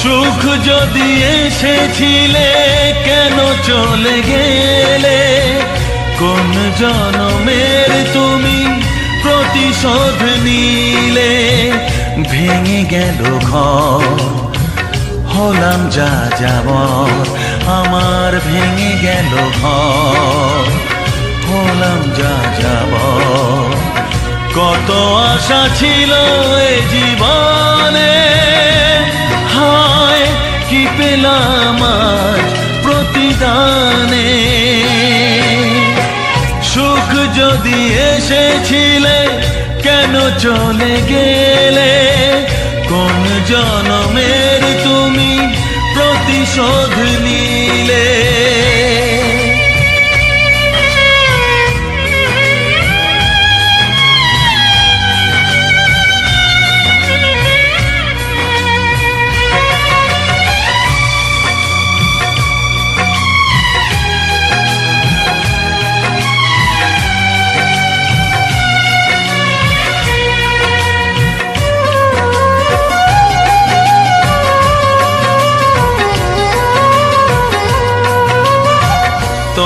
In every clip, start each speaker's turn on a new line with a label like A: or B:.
A: সুখ যদি এসেছিলে, কেন চলে গেলে? কোন জনমের তুমি প্রতিশোধ নিলে? ভেঙে গেল ঘর, হলাম যা যাব আমার ভেঙে গেল ঘর, হলাম যা যাব কত আশা ছিল এ জীবনে এসেছিলে কেন চলে গেলে? কোন জনমের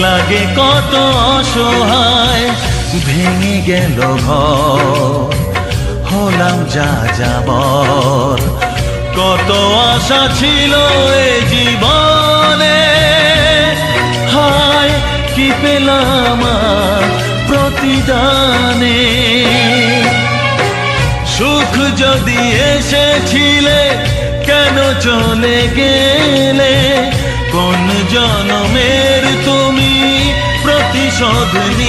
A: লাগে কত অসহায়, ভেঙে গেল হলাম যা যাবর। কত আশা ছিল এ জীবনে। হায়, কি পেলাম প্রতিদানে। সুখ যদি এসেছিলে, কেন চলে গেলে? প্রতিশোধ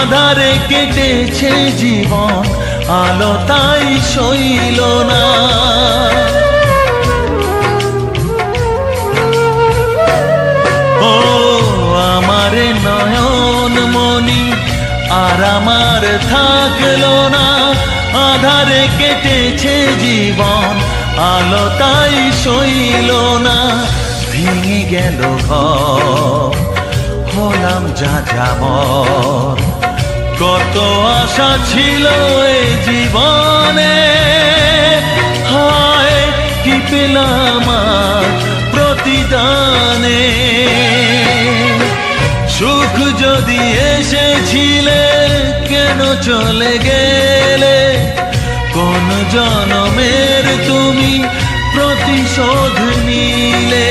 A: আধারে কেটেছে জীবন, আলো তাই সইল না। ও আমারে নয়ন মনি আর আমার থাকল না। আধারে কেটেছে জীবন, আলো তাই সইল না। ভেঙে গেল ঘর, হলাম যা যাবর কত আশা ছিল এ জীবনে। হায়, কি পেলাম প্রতিদানে। সুখ যদি এসেছিলে, কেন চলে গেলে? কোন জনমের তুমি প্রতিশোধ নিলে?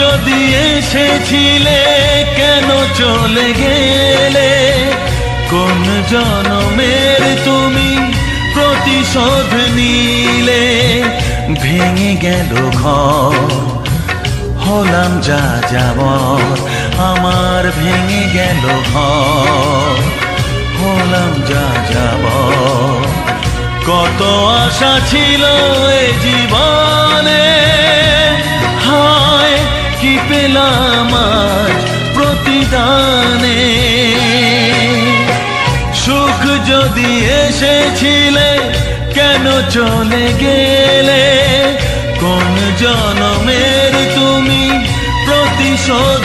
A: যদি এসেছিলে, কেন চলে গেলে? কোন জনমের তুমি প্রতিশোধ নিলে? ভেঙে গেল ঘর, হলাম যা যাব আমার ভেঙে গেল ঘর, হলাম যা যাব কত আশা ছিল এ জীবনে কি পেলাম প্রতিদানে? সুখ যদি এসেছিলে কেন চলে গেলে? কোন জনমের তুমি প্রতিশোধ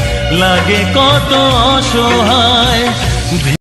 A: লাগে কত অসহায়।